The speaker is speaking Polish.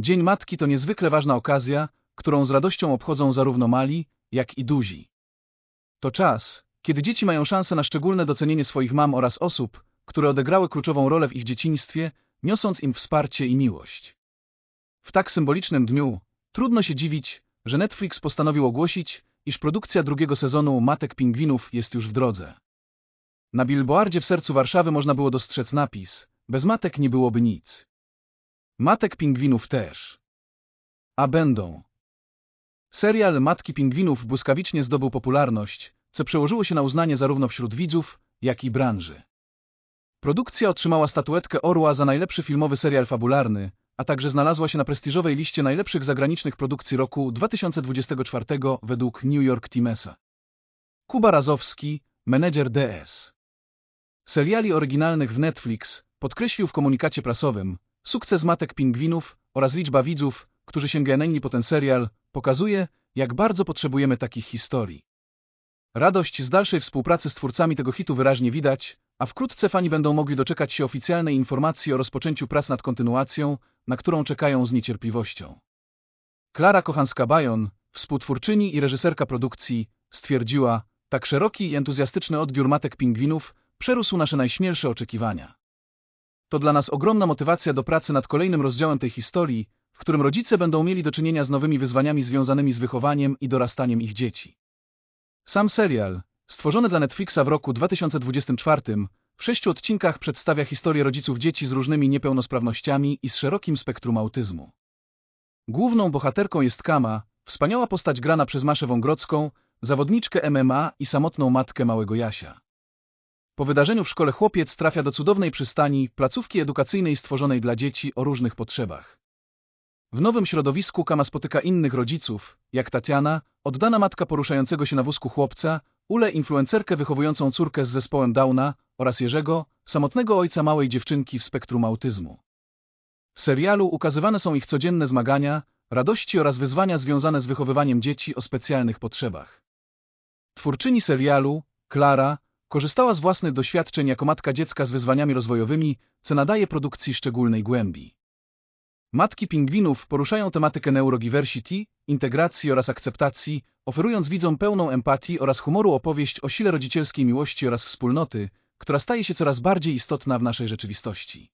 Dzień Matki to niezwykle ważna okazja, którą z radością obchodzą zarówno mali, jak i duzi. To czas, kiedy dzieci mają szansę na szczególne docenienie swoich mam oraz osób, które odegrały kluczową rolę w ich dzieciństwie, niosąc im wsparcie i miłość. W tak symbolicznym dniu trudno się dziwić, że Netflix postanowił ogłosić, iż produkcja drugiego sezonu Matek Pingwinów jest już w drodze. Na billboardzie w sercu Warszawy można było dostrzec napis Bez matek nie byłoby nic. Matek Pingwinów też. A będą. Serial Matki Pingwinów błyskawicznie zdobył popularność, co przełożyło się na uznanie zarówno wśród widzów, jak i branży. Produkcja otrzymała statuetkę Orła za najlepszy filmowy serial fabularny, a także znalazła się na prestiżowej liście najlepszych zagranicznych produkcji roku 2024 według New York Timesa. Kuba Razowski, menedżer DS. Seriali oryginalnych w Netflix podkreślił w komunikacie prasowym sukces Matek Pingwinów oraz liczba widzów, którzy sięgnęli po ten serial, pokazuje, jak bardzo potrzebujemy takich historii. Radość z dalszej współpracy z twórcami tego hitu wyraźnie widać, a wkrótce fani będą mogli doczekać się oficjalnej informacji o rozpoczęciu prac nad kontynuacją, na którą czekają z niecierpliwością. Klara Kochanska-Bajon, współtwórczyni i reżyserka produkcji, stwierdziła, tak szeroki i entuzjastyczny odbiór Matek Pingwinów przerósł nasze najśmielsze oczekiwania. To dla nas ogromna motywacja do pracy nad kolejnym rozdziałem tej historii, w którym rodzice będą mieli do czynienia z nowymi wyzwaniami związanymi z wychowaniem i dorastaniem ich dzieci. Sam serial, stworzony dla Netflixa w roku 2024, w sześciu odcinkach przedstawia historię rodziców dzieci z różnymi niepełnosprawnościami i z szerokim spektrum autyzmu. Główną bohaterką jest Kama, wspaniała postać grana przez Maszę Wągrodzką, zawodniczkę MMA i samotną matkę małego Jasia. Po wydarzeniu w szkole chłopiec trafia do cudownej przystani, placówki edukacyjnej stworzonej dla dzieci o różnych potrzebach. W nowym środowisku Kama spotyka innych rodziców, jak Tatiana, oddana matka poruszającego się na wózku chłopca, Ule influencerkę wychowującą córkę z zespołem Downa oraz Jerzego, samotnego ojca małej dziewczynki w spektrum autyzmu. W serialu ukazywane są ich codzienne zmagania, radości oraz wyzwania związane z wychowywaniem dzieci o specjalnych potrzebach. Twórczyni serialu, Klara, korzystała z własnych doświadczeń jako matka dziecka z wyzwaniami rozwojowymi, co nadaje produkcji szczególnej głębi. Matki pingwinów poruszają tematykę neurodiversity, integracji oraz akceptacji, oferując widzom pełną empatii oraz humoru opowieść o sile rodzicielskiej miłości oraz wspólnoty, która staje się coraz bardziej istotna w naszej rzeczywistości.